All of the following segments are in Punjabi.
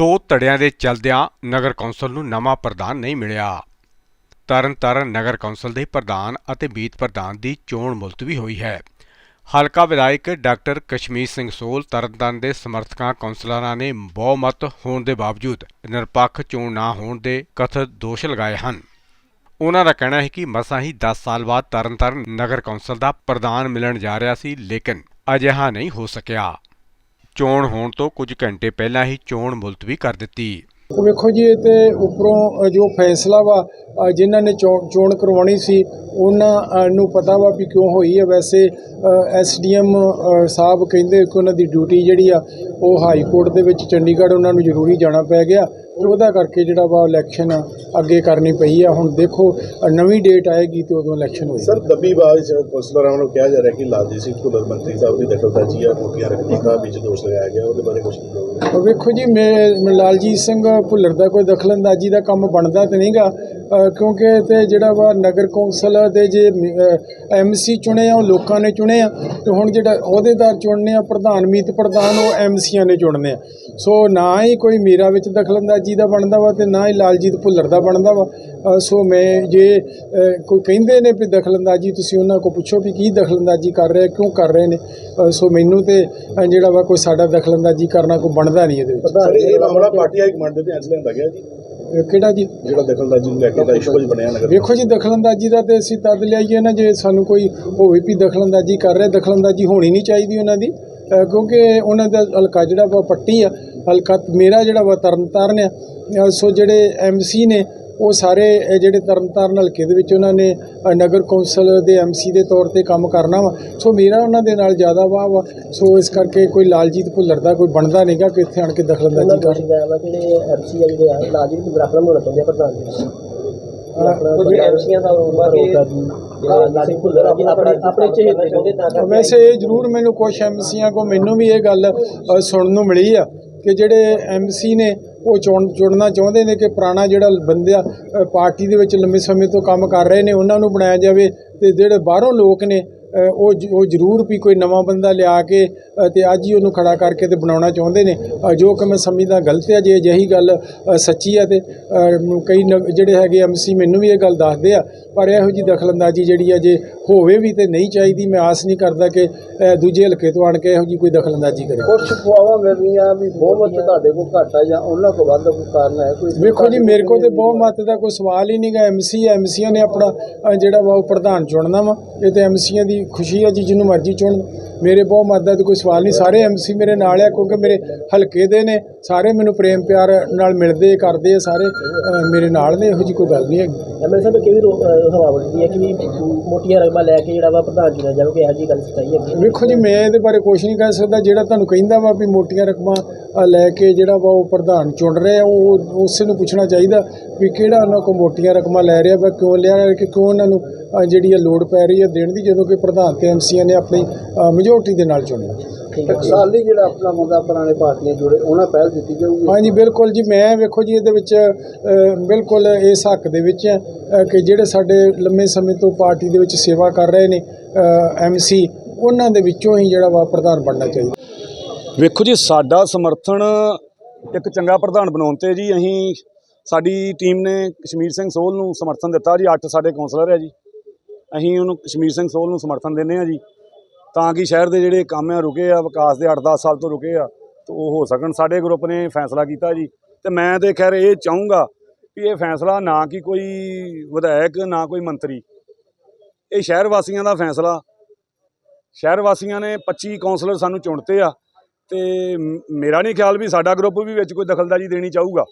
ਦੋ ਧੜਿਆਂ ਦੇ ਚਲਦਿਆਂ ਨਗਰ ਕੌਂਸਲ ਨੂੰ ਨਵਾਂ ਪ੍ਰਧਾਨ ਨਹੀਂ ਮਿਲਿਆ। ਤਰਨਤਾਰਨ ਨਗਰ ਕੌਂਸਲ ਦੇ ਪ੍ਰਧਾਨ ਅਤੇ ਮੀਤ ਪ੍ਰਧਾਨ ਦੀ ਚੋਣ ਮੁਲਤਵੀ ਹੋਈ ਹੈ। ਹਲਕਾ ਵਿਧਾਇਕ ਡਾਕਟਰ ਕਸ਼ਮੀਰ ਸਿੰਘ ਸੋਲ ਤਰਨਤਾਰਨ ਦੇ ਸਮਰਥਕਾਂ ਕੌਂਸਲਰਾਂ ਨੇ ਬਹੁਮਤ ਹੋਣ ਦੇ ਬਾਵਜੂਦ ਨਿਰਪੱਖ ਚੋਣ ਨਾ ਹੋਣ ਦੇ ਕਥਿਤ ਦੋਸ਼ ਲਗਾਏ ਹਨ। ਉਹਨਾਂ ਦਾ ਕਹਿਣਾ ਹੈ ਕਿ ਮਸਾਂ ਹੀ 10 ਸਾਲ ਬਾਅਦ ਤਰਨਤਾਰਨ ਨਗਰ ਕੌਂਸਲ ਦਾ ਪ੍ਰਧਾਨ ਮਿਲਣ ਜਾ ਰਿਹਾ ਸੀ, ਲੇਕਿਨ ਅਜਿਹਾ ਨਹੀਂ ਹੋ ਸਕਿਆ। ਚੋਣ ਹੋਣ ਤੋਂ ਕੁਝ ਘੰਟੇ ਪਹਿਲਾਂ ਹੀ ਚੋਣ ਮੁਲਤਵੀ ਕਰ ਦਿੱਤੀ। ਵੇਖੋ ਜੀ, ਇਹ ਤੇ ਉੱਪਰੋਂ ਜੋ ਫੈਸਲਾ ਵਾ ਜਿਨ੍ਹਾਂ ਨੇ ਚੋਣ ਚੋਣ ਕਰਵਾਉਣੀ ਸੀ, ਉਹਨਾਂ ਨੂੰ ਪਤਾ ਵਾ ਵੀ ਕਿਉਂ ਹੋਈ ਹੈ। ਵੈਸੇ ਐਸਡੀਐਮ ਸਾਹਿਬ ਕਹਿੰਦੇ ਕਿ ਉਹਨਾਂ ਦੀ ਡਿਊਟੀ ਜਿਹੜੀ ਆ, ਉਹ ਹਾਈ ਕੋਰਟ ਦੇ ਵਿੱਚ ਚੰਡੀਗੜ੍ਹ ਉਹਨਾਂ ਨੂੰ ਜ਼ਰੂਰੀ ਜਾਣਾ ਪੈ ਗਿਆ। ਤੇ ਉਹਦਾ ਕਰਕੇ ਜਿਹੜਾ ਵਾ ਇਲੈਕਸ਼ਨ ਅੱਗੇ ਕਰਨੀ ਪਈ ਆ। ਹੁਣ ਦੇਖੋ ਨਵੀਂ ਡੇਟ ਆਏਗੀ ਤੇ ਉਦੋਂ ਇਲੈਕਸ਼ਨ ਹੋਏਗੀ। ਸਰ ਦੱਬੀਬਾਜ਼ ਕੌਂਸਲਰਾਂ ਵੱਲੋਂ ਕਿਹਾ ਜਾ ਰਿਹਾ ਕਿ ਲਾਲਜੀਤ ਸਿੰਘ ਭੁੱਲਰ ਮੰਤਰੀ ਸਾਹਿਬ ਦੀ ਦਖਲਅੰਦਾਜ਼ੀ ਆ ਮੋਟੀਆਂ ਰਕਮਾਂ ਦਾ ਵਿੱਚ ਦੋਸ਼ ਲਗਾਇਆ ਗਿਆ ਉਹਦੇ ਬਾਰੇ ਕੁਝ ਵੇਖੋ ਜੀ ਮੈਂ ਮੈਂ ਲਾਲਜੀਤ ਸਿੰਘ ਭੁੱਲਰ ਦਾ ਕੋਈ ਦਖਲਅੰਦਾਜ਼ੀ ਦਾ ਕੰਮ ਬਣਦਾ ਤੇ ਨਹੀਂਗਾ। ਕਿਉਂਕਿ ਤੇ ਜਿਹੜਾ ਵਾ ਨਗਰ ਕੌਂਸਲ ਦੇ ਜੇ ਐਮਸੀ ਚੁਣੇ ਆ, ਉਹ ਲੋਕਾਂ ਨੇ ਚੁਣੇ ਆ, ਤੇ ਹੁਣ ਜਿਹੜਾ ਅਹੁਦੇਦਾਰ ਚੁਣਨੇ ਆ, ਪ੍ਰਧਾਨ, ਮੀਤ ਪ੍ਰਧਾਨ, ਉਹ ਐਮਸੀਆਂ ਨੇ ਚੁਣਨੇ ਆ। ਸੋ ਨਾ ਹੀ ਕੋਈ ਮੇਰਾ ਵਿੱਚ ਦਖਲਅੰਦਾਜ਼ੀ ਦਾ ਬਣਦਾ ਵਾ, ਤੇ ਨਾ ਹੀ ਲਾਲਜੀਤ ਭੁੱਲਰ ਦਾ ਬਣਦਾ ਵਾ। ਸੋ ਮੈਂ ਜੇ ਕੋਈ ਕਹਿੰਦੇ ਨੇ ਵੀ ਦਖਲਅੰਦਾਜ਼ੀ, ਤੁਸੀਂ ਉਹਨਾਂ ਕੋਲ ਪੁੱਛੋ ਵੀ ਕੀ ਦਖਲਅੰਦਾਜ਼ੀ ਕਰ ਰਹੇ, ਕਿਉਂ ਕਰ ਰਹੇ ਨੇ? ਸੋ ਮੈਨੂੰ ਤੇ ਜਿਹੜਾ ਵਾ ਕੋਈ ਸਾਡਾ ਦਖਲਅੰਦਾਜ਼ੀ ਕਰਨਾ ਕੋਈ ਬਣਦਾ ਨਹੀਂ ਇਹਦੇ ਵਿੱਚ। ਇਹ ਮਾਮਲਾ ਪਾਰਟੀ ਹਾਈ ਕਮਾਂਡ ਦੇ ਧਿਆਨ 'ਚ ਲਿਆਂਦਾ ਗਿਆ ਜੀ। ਕਿਹੜਾ ਜੀ? ਜਿਹੜਾ ਦਖਲਅੰਦਾਜ਼ੀ ਨੂੰ ਲੈ ਕੇ ਦਾ ਇਸ਼ੂ ਕੁਝ ਬਣਿਆ ਨਗਰ ਵੇਖੋ ਜੀ ਦਖਲਅੰਦਾਜ਼ੀ ਦਾ ਤੇ ਅਸੀਂ ਤਦ ਲਿਆਈਏ ਨਾ ਜੇ ਸਾਨੂੰ ਕੋਈ ਹੋਵੇ ਵੀ ਦਖਲਅੰਦਾਜ਼ੀ ਕਰ ਰਿਹਾ ਦਖਲਅੰਦਾਜ਼ੀ ਹੋਣੀ ਨਹੀਂ ਚਾਹੀਦੀ ਉਹਨਾਂ ਦੀ। ਕਿਉਂਕਿ ਉਹਨਾਂ ਦਾ ਹਲਕਾ ਜਿਹੜਾ ਵਾ ਪੱਟੀ ਆ ਹਲਕਾ ਮੇਰਾ ਜਿਹੜਾ ਵਾ ਤਰਨਤਾਰਨ ਆ। ਸੋ ਜਿਹੜੇ ਐਮਸੀ ਨੇ ਉਹ ਸਾਰੇ ਇਹ ਜਿਹੜੇ ਤਰਨਤਾਰਨ ਹਲਕੇ ਦੇ ਵਿੱਚ ਉਹਨਾਂ ਨੇ ਨਗਰ ਕੌਂਸਲ ਦੇ ਐਮਸੀ ਦੇ ਤੌਰ ਤੇ ਕੰਮ ਕਰਨਾ ਵਾ। ਸੋ ਮੇਰਾ ਉਹਨਾਂ ਦੇ ਨਾਲ ਜ਼ਿਆਦਾ ਵਾਹ ਵਾ। ਸੋ ਇਸ ਕਰਕੇ ਕੋਈ ਲਾਲਜੀਤ ਭੁੱਲਰ ਦਾ ਕੋਈ ਬਣਦਾ ਨਹੀਂਗਾ ਕਿ ਇੱਥੇ ਆਣ ਕੇ ਦਖਲਅੰਦਾਜ਼ੀ ਕਰ। ਜਿਹੜਾ ਐਮਸੀ ਜਿਹੜੇ ਆ ਬਰਾਬਰ ਹੋਣਾ ਚਾਹੁੰਦੇ ਪ੍ਰਧਾਨ ਜੀ। ਵੈਸੇ ਇਹ ਜ਼ਰੂਰ ਮੈਨੂੰ ਕੁਝ ਐਮਸੀਆਂ ਕੋ ਮੈਨੂੰ ਵੀ ਇਹ ਗੱਲ ਸੁਣਨ ਨੂੰ ਮਿਲੀ ਆ ਕਿ ਜਿਹੜੇ ਐਮਸੀ ਨੇ ਉਹ ਚੁਣ ਚੁਣਨਾ ਚਾਹੁੰਦੇ ਨੇ ਕਿ ਪੁਰਾਣਾ ਜਿਹੜਾ ਬੰਦਿਆ ਪਾਰਟੀ ਦੇ ਵਿੱਚ ਲੰਬੇ ਸਮੇਂ ਤੋਂ ਕੰਮ ਕਰ ਰਹੇ ਨੇ, ਉਹਨਾਂ ਨੂੰ ਬਣਾਇਆ ਜਾਵੇ ਤੇ ਜਿਹੜੇ ਬਾਹਰੋਂ ਲੋਕ ਨੇ ਉਹ ਉਹ ਜ਼ਰੂਰ ਵੀ ਕੋਈ ਨਵਾਂ ਬੰਦਾ ਲਿਆ ਕੇ ਤੇ ਅੱਜ ਹੀ ਉਹਨੂੰ ਖੜਾ ਕਰਕੇ ਤੇ ਬਣਾਉਣਾ ਚਾਹੁੰਦੇ ਨੇ। ਜੋ ਕਿ ਮੈਂ ਸਮਝਦਾ ਗਲਤ ਹੈ ਜੇ ਅਜਿਹੀ ਗੱਲ ਸੱਚੀ ਆ ਤੇ ਕਈ ਜਿਹੜੇ ਹੈਗੇ ਐਮਸੀ ਮੈਨੂੰ ਵੀ ਇਹ ਗੱਲ ਦੱਸਦੇ ਆ ਪਰ ਇਹੋ ਜੀ ਦਖਲਅੰਦਾਜ਼ੀ ਜਿਹੜੀ ਆ ਜੇ ਹੋਵੇ ਵੀ ਤੇ ਨਹੀਂ ਚਾਹੀਦੀ ਮੈਂ ਆਸ ਨਹੀਂ ਕਰਦਾ ਕਿ ਦੂਜੇ ਹਲਕੇ ਤੋਂ ਆਣ ਕੇ ਇਹੋ ਜੀ ਕੋਈ ਦਖਲਅੰਦਾਜ਼ੀ ਕਰੇ। ਕੁਝ ਖੁਆਵਾਂ ਮਿਲਣੀਆਂ ਵੀ ਬਹੁਮਤ ਤੁਹਾਡੇ ਕੋਲ ਘੱਟ ਆ ਜਾਂ ਉਹਨਾਂ ਕੋਲ ਵੱਧ ਕੋਈ ਕਾਰਨ ਹੈ ਕੋਈ ਵੇਖੋ ਜੀ ਮੇਰੇ ਕੋਲ ਤੇ ਬਹੁਤ ਮਤ ਦਾ ਕੋਈ ਸਵਾਲ ਹੀ ਨਹੀਂਗਾ ਐਮਸੀ ਐਮਸੀਆਂ ਨੇ ਆਪਣਾ ਜਿਹੜਾ ਵਾ ਉਹ ਪ੍ਰਧਾਨ ਚੁਣਨਾ ਵਾ। ਇਹ ਤੇ ਐਮਸੀਆਂ ਦੀ ਖੁਸ਼ੀ ਹੈ ਜੀ ਜਿਹਨੂੰ ਮਰਜ਼ੀ ਚੁਣਨ ਮੇਰੇ ਬਹੁਤ ਮਤ ਦਾ ਕੋਈ ਸਵਾਲ ਨਹੀਂ। ਸਾਰੇ ਐਮਸੀ ਮੇਰੇ ਨਾਲ ਆ ਕਿਉਂਕਿ ਮੇਰੇ ਹਲਕੇ ਦੇ ਨੇ। ਸਾਰੇ ਮੈਨੂੰ ਪ੍ਰੇਮ ਪਿਆਰ ਨਾਲ ਮਿਲਦੇ ਕਰਦੇ ਆ ਸਾਰੇ। ਮੇਰੇ ਨਾਲ ਨੇ ਇਹੋ ਜੀ ਕੋਈ ਗੱਲ ਨਹੀਂ ਹੈਗੀ। ਐਮਐਲ ਸਾਹਿਬ ਕਿਵੇਂ ਹਵਾ ਬੋਲਦੀ ਹੈ ਕਿ ਮੋਟੀਆਂ ਰਕਮਾਂ ਲੈ ਕੇ ਜਿਹੜਾ ਵਾ ਪ੍ਰਧਾਨ ਚੁਣਿਆ ਜਾਵੇ ਕਿ ਇਹੋ ਜਿਹੀ ਗੱਲ ਸਤਾਈ ਹੈ? ਵੇਖੋ ਜੀ ਮੈਂ ਇਹਦੇ ਬਾਰੇ ਕੁਝ ਨਹੀਂ ਕਹਿ ਸਕਦਾ। ਜਿਹੜਾ ਤੁਹਾਨੂੰ ਕਹਿੰਦਾ ਵਾ ਵੀ ਮੋਟੀਆਂ ਰਕਮਾਂ ਲੈ ਕੇ ਜਿਹੜਾ ਵਾ ਉਹ ਪ੍ਰਧਾਨ ਚੁਣ ਰਿਹਾ ਉਹ ਉਸੇ ਨੂੰ ਪੁੱਛਣਾ ਚਾਹੀਦਾ ਵੀ ਕਿਹੜਾ ਉਹਨਾਂ ਕੋ ਮੋਟੀਆਂ ਰਕਮਾਂ ਲੈ ਰਿਹਾ ਵਾ ਕਿਉਂ ਲਿਆ ਰਿਹਾ ਕਿ ਕਿਉਂ ਉਹਨਾਂ ਨੂੰ ਜਿਹੜੀ ਆ ਲੋੜ ਪੈ ਰਹੀ ਹੈ ਦੇਣ ਦੀ ਜਦੋਂ ਕਿ ਪ੍ਰਧਾਨ ਤੇ ਐਮਸੀਆਂ ਨੇ ਆਪਣੀ ਮੈਜੋਰਟੀ ਦੇ ਨਾਲ ਚੁਣਿਆ। ਟਕਸਾਲੀ ਜਿਹੜਾ ਆਪਣਾ ਮੁੱਦਾ ਪੁਰਾਣੇ ਪਾਰਟੀਆਂ ਜੁੜੇ ਉਹਨਾਂ ਪਹਿਲ ਦਿੱਤੀ ਜਾਊਗੀ? ਹਾਂਜੀ ਬਿਲਕੁਲ ਜੀ। ਮੈਂ ਵੇਖੋ ਜੀ ਇਹਦੇ ਵਿੱਚ ਬਿਲਕੁਲ ਇਸ ਹੱਕ ਦੇ ਵਿੱਚ ਹਾਂ, ਕਿ ਜਿਹੜੇ ਸਾਡੇ ਲੰਮੇ ਸਮੇਂ ਤੋਂ ਪਾਰਟੀ ਦੇ ਵਿੱਚ ਸੇਵਾ ਕਰ ਰਹੇ ਨੇ ਐਮਸੀ ਉਹਨਾਂ ਦੇ ਵਿੱਚੋਂ ਹੀ ਜਿਹੜਾ ਵਾ ਪ੍ਰਧਾਨ ਬਣਨਾ ਚਾਹੀਦਾ। ਵੇਖੋ ਜੀ ਸਾਡਾ ਸਮਰਥਨ ਇੱਕ ਚੰਗਾ ਪ੍ਰਧਾਨ ਬਣਾਉਣ ਤੇ ਜੀ ਅਸੀਂ ਸਾਡੀ ਟੀਮ ਨੇ ਕਸ਼ਮੀਰ ਸਿੰਘ ਸੋਲ ਨੂੰ ਸਮਰਥਨ ਦਿੱਤਾ ਜੀ ਅੱਠ ਸਾਡੇ ਕੌਂਸਲਰ ਹੈ ਜੀ। ਅਸੀਂ ਉਹਨੂੰ ਕਸ਼ਮੀਰ ਸਿੰਘ ਸੋਲ ਨੂੰ ਸਮਰਥਨ ਦਿੰਦੇ ਆ ਜੀ। ਤਾਂ ਕਿ ਸ਼ਹਿਰ ਦੇ ਜਿਹੜੇ ਕੰਮ ਆ, ਰੁਕੇ ਆ, ਵਿਕਾਸ ਦੇ 8-10 ਸਾਲ ਤੋਂ ਰੁਕੇ ਆ, ਤਾਂ ਉਹ ਹੋ ਸਕਣ। ਸਾਡੇ ਗਰੁੱਪ ਨੇ ਫੈਸਲਾ ਕੀਤਾ ਜੀ। ਤੇ ਮੈਂ ਤੇ ਖੈਰ ਇਹ ਚਾਹੂੰਗਾ ਵੀ ਇਹ ਫੈਸਲਾ ਨਾ ਕਿ ਕੋਈ ਵਿਧਾਇਕ, ਨਾ ਕੋਈ ਮੰਤਰੀ। ਇਹ ਸ਼ਹਿਰ ਵਾਸੀਆਂ ਦਾ ਫੈਸਲਾ। ਸ਼ਹਿਰ ਵਾਸੀਆਂ ਨੇ 25 ਕੌਂਸਲਰ ਸਾਨੂੰ ਚੁਣਤੇ ਆ। ਤੇ ਮੇਰਾ ਨਹੀਂ ਖਿਆਲ ਵੀ ਸਾਡਾ ਗਰੁੱਪ ਵੀ ਵਿੱਚ ਕੋਈ ਦਖਲਦਾਜ਼ੀ ਦੇਣੀ ਚਾਹੂਗਾ।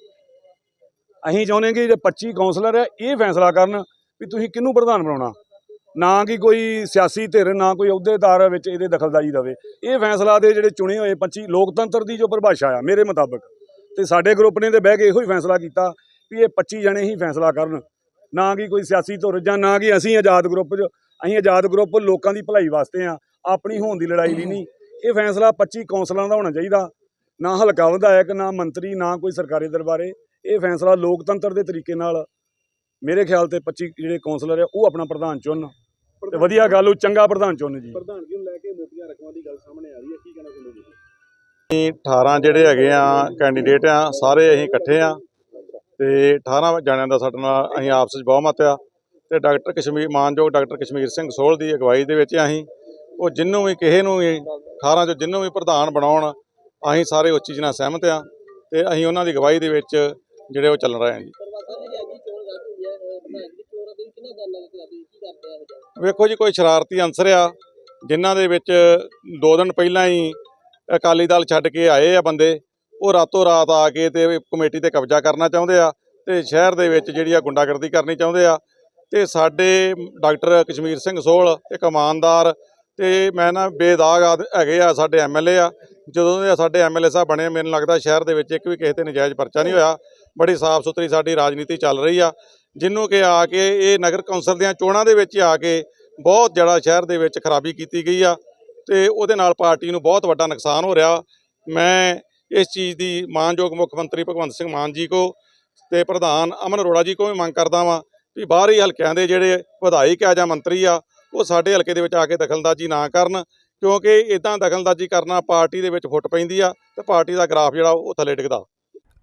ਅਸੀਂ ਚਾਹੁੰਦੇ ਕਿ ਜਿਹੜੇ 25 ਕੌਂਸਲਰ ਹੈ ਇਹ ਫੈਸਲਾ ਕਰਨ ਵੀ ਤੁਸੀਂ ਕਿਹਨੂੰ ਪ੍ਰਧਾਨ ਬਣਾਉਣਾ? ਨਾ ਕਿ ਕੋਈ ਸਿਆਸੀ ਧਿਰ, ਨਾ ਕੋਈ ਅਹੁਦੇਦਾਰ ਵਿੱਚ ਇਹਦੇ ਦਖਲਅੰਦਾਜ਼ੀ ਦੇਵੇ। ਇਹ ਫੈਸਲਾ ਦੇ ਜਿਹੜੇ ਚੁਣੇ ਹੋਏ 25 ਲੋਕਤੰਤਰ ਦੀ ਜੋ ਪਰਿਭਾਸ਼ਾ ਆ, ਮੇਰੇ ਮੁਤਾਬਕ। ਤੇ ਸਾਡੇ ਗਰੁੱਪ ਨੇ ਤੇ ਬਹਿ ਕੇ ਇਹੋ ਹੀ ਫੈਸਲਾ ਕੀਤਾ ਵੀ ਇਹ 25 ਜਣੇ ਹੀ ਫੈਸਲਾ ਕਰਨ। ਨਾ ਕਿ ਕੋਈ ਸਿਆਸੀ ਧੁਰ ਜਾਂ ਨਾ ਕਿ ਅਸੀਂ ਆਜ਼ਾਦ ਗਰੁੱਪ 'ਚ, ਅਸੀਂ ਆਜ਼ਾਦ ਗਰੁੱਪ ਲੋਕਾਂ ਦੀ ਭਲਾਈ ਵਾਸਤੇ ਆ, ਆਪਣੀ ਹੋਣ ਦੀ ਲੜਾਈ ਲਈ ਨਹੀਂ। ਇਹ ਫੈਸਲਾ 25 ਕੌਂਸਲਰਾਂ ਦਾ ਹੋਣਾ ਚਾਹੀਦਾ। ਨਾ ਹਲਕਾ ਵਿਧਾਇਕ, ਨਾ ਮੰਤਰੀ, ਨਾ ਕੋਈ ਸਰਕਾਰੀ ਦਰਬਾਰੇ। ਇਹ ਫੈਸਲਾ ਲੋਕਤੰਤਰ ਦੇ ਤਰੀਕੇ ਨਾਲ ਮੇਰੇ ਖਿਆਲ ਤੇ 25 ਜਿਹੜੇ ਕੌਂਸਲਰ ਆ, ਉਹ ਆਪਣਾ ਪ੍ਰਧਾਨ ਚੁਣਨ। ਤੇ ਵਧੀਆ ਗੱਲ ਉਹ ਚੰਗਾ ਪ੍ਰਧਾਨ ਚੁਣਨ ਜੀ। ਪ੍ਰਧਾਨਗੀ ਨੂੰ ਲੈ ਕੇ ਮੋਟੀਆਂ ਰਕਮਾਂ ਦੀ ਗੱਲ ਸਾਹਮਣੇ ਆ ਰਹੀ ਹੈ ਕੀ ਕਹਿਣਾ ਚਾਹੁੰਦੇ ਤੁਸੀਂ ਅਸੀਂ 18 ਜਿਹੜੇ ਹੈਗੇ ਆ ਕੈਂਡੀਡੇਟ ਆ ਸਾਰੇ ਅਸੀਂ ਇਕੱਠੇ ਆ। ਤੇ 18 ਜਣਿਆਂ ਦਾ ਸਾਡੇ ਨਾਲ ਅਸੀਂ ਆਪਸ ਵਿੱਚ ਬਹੁਮਤ ਆ। ਤੇ ਡਾਕਟਰ ਕਸ਼ਮੀਰ ਮਾਨਯੋਗ ਡਾਕਟਰ ਕਸ਼ਮੀਰ ਸਿੰਘ ਸੋਹਲ ਦੀ ਅਗਵਾਈ ਦੇ ਵਿੱਚ ਅਸੀਂ ਉਹ ਜਿੰਨੂੰ ਵੀ ਕਿਸੇ ਨੂੰ ਵੀ 18 ਚੋਂ ਜਿੰਨੂੰ ਵੀ ਪ੍ਰਧਾਨ ਬਣਾਉਣ ਅਸੀਂ ਸਾਰੇ ਉਸ ਚੀਜ਼ ਨਾਲ ਸਹਿਮਤ ਆ। ਤੇ ਅਸੀਂ ਉਹਨਾਂ ਦੀ ਅਗਵਾਈ ਦੇ ਵਿੱਚ ਜਿਹੜੇ ਉਹ ਚੱਲ ਰਹੇ ਹਾਂ ਜੀ। ਵੇਖੋ ਜੀ, ਕੋਈ ਸ਼ਰਾਰਤੀ ਅੰਸਰ ਆ, ਜਿਨ੍ਹਾਂ ਦੇ ਵਿੱਚ ਦੋ ਦਿਨ ਪਹਿਲਾਂ ਹੀ ਅਕਾਲੀ ਦਲ ਛੱਡ ਕੇ ਆਏ ਆ ਬੰਦੇ, ਉਹ ਰਾਤੋਂ ਰਾਤ ਆ ਕੇ ਤੇ ਕਮੇਟੀ ਤੇ ਕਬਜ਼ਾ ਕਰਨਾ ਚਾਹੁੰਦੇ ਆ ਤੇ ਸ਼ਹਿਰ ਦੇ ਵਿੱਚ ਜਿਹੜੀ ਆ ਗੁੰਡਾਗਰਦੀ ਕਰਨੀ ਚਾਹੁੰਦੇ ਆ ਤੇ ਸਾਡੇ ਡਾਕਟਰ ਕਸ਼ਮੀਰ ਸਿੰਘ ਸੋਹਲ, ਇੱਕ ਇਮਾਨਦਾਰ ਤੇ ਮੈਂ ਨਾ ਬੇਦਾਗ ਆਦ- ਹੈਗੇ ਆ ਸਾਡੇ ਐਮਐਲਏ ਆ, ਜਦੋਂ ਦੇ ਸਾਡੇ ਐਮਐਲਏ ਸਾਹਿਬ ਬਣੇ ਮੈਨੂੰ ਲੱਗਦਾ ਸ਼ਹਿਰ ਦੇ ਵਿੱਚ ਇੱਕ ਵੀ ਕਿਸੇ ਤੇ ਨਜਾਇਜ਼ ਪਰਚਾ ਨਹੀਂ ਹੋਇਆ, ਬੜੀ ਸਾਫ਼ ਸੁਥਰੀ ਸਾਡੀ ਰਾਜਨੀਤੀ ਚੱਲ ਰਹੀ ਆ ਜਿਹਨੂੰ ਕਿ ਆ ਕੇ ਇਹ ਨਗਰ ਕੌਂਸਲ ਦੀਆਂ ਚੋਣਾਂ ਦੇ ਵਿੱਚ ਆ ਕੇ ਬਹੁਤ ਜ਼ਿਆਦਾ ਸ਼ਹਿਰ ਦੇ ਵਿੱਚ ਖਰਾਬੀ ਕੀਤੀ ਗਈ ਆ ਤੇ ਉਹਦੇ ਨਾਲ ਪਾਰਟੀ ਨੂੰ ਬਹੁਤ ਵੱਡਾ ਨੁਕਸਾਨ ਹੋ ਰਿਹਾ। ਮੈਂ ਇਸ ਚੀਜ਼ ਦੀ ਮਾਨਯੋਗ ਮੁੱਖ ਮੰਤਰੀ ਭਗਵੰਤ ਸਿੰਘ ਮਾਨ ਜੀ ਕੋ ਤੇ ਪ੍ਰਧਾਨ ਅਮਨ ਅਰੋੜਾ ਜੀ ਕੋ ਵੀ ਮੰਗ ਕਰਦਾ ਵਾਂ ਵੀ ਬਾਹਰੀ ਹਲਕਿਆਂ ਦੇ ਜਿਹੜੇ ਵਿਧਾਇਕ ਆ ਜਾਂ ਮੰਤਰੀ ਆ, ਉਹ ਸਾਡੇ ਹਲਕੇ ਦੇ ਵਿੱਚ ਆ ਕੇ ਦਖਲਅੰਦਾਜ਼ੀ ਨਾ ਕਰਨ, ਕਿਉਂਕਿ ਇਦਾਂ ਦਖਲਅੰਦਾਜ਼ੀ ਕਰਨਾ ਪਾਰਟੀ ਦੇ ਵਿੱਚ ਫੁੱਟ ਪੈਂਦੀ ਆ ਤੇ ਪਾਰਟੀ ਦਾ ਗ੍ਰਾਫ ਜਿਹੜਾ ਉਹ ਥੱਲੇ ਡਿੱਗਦਾ।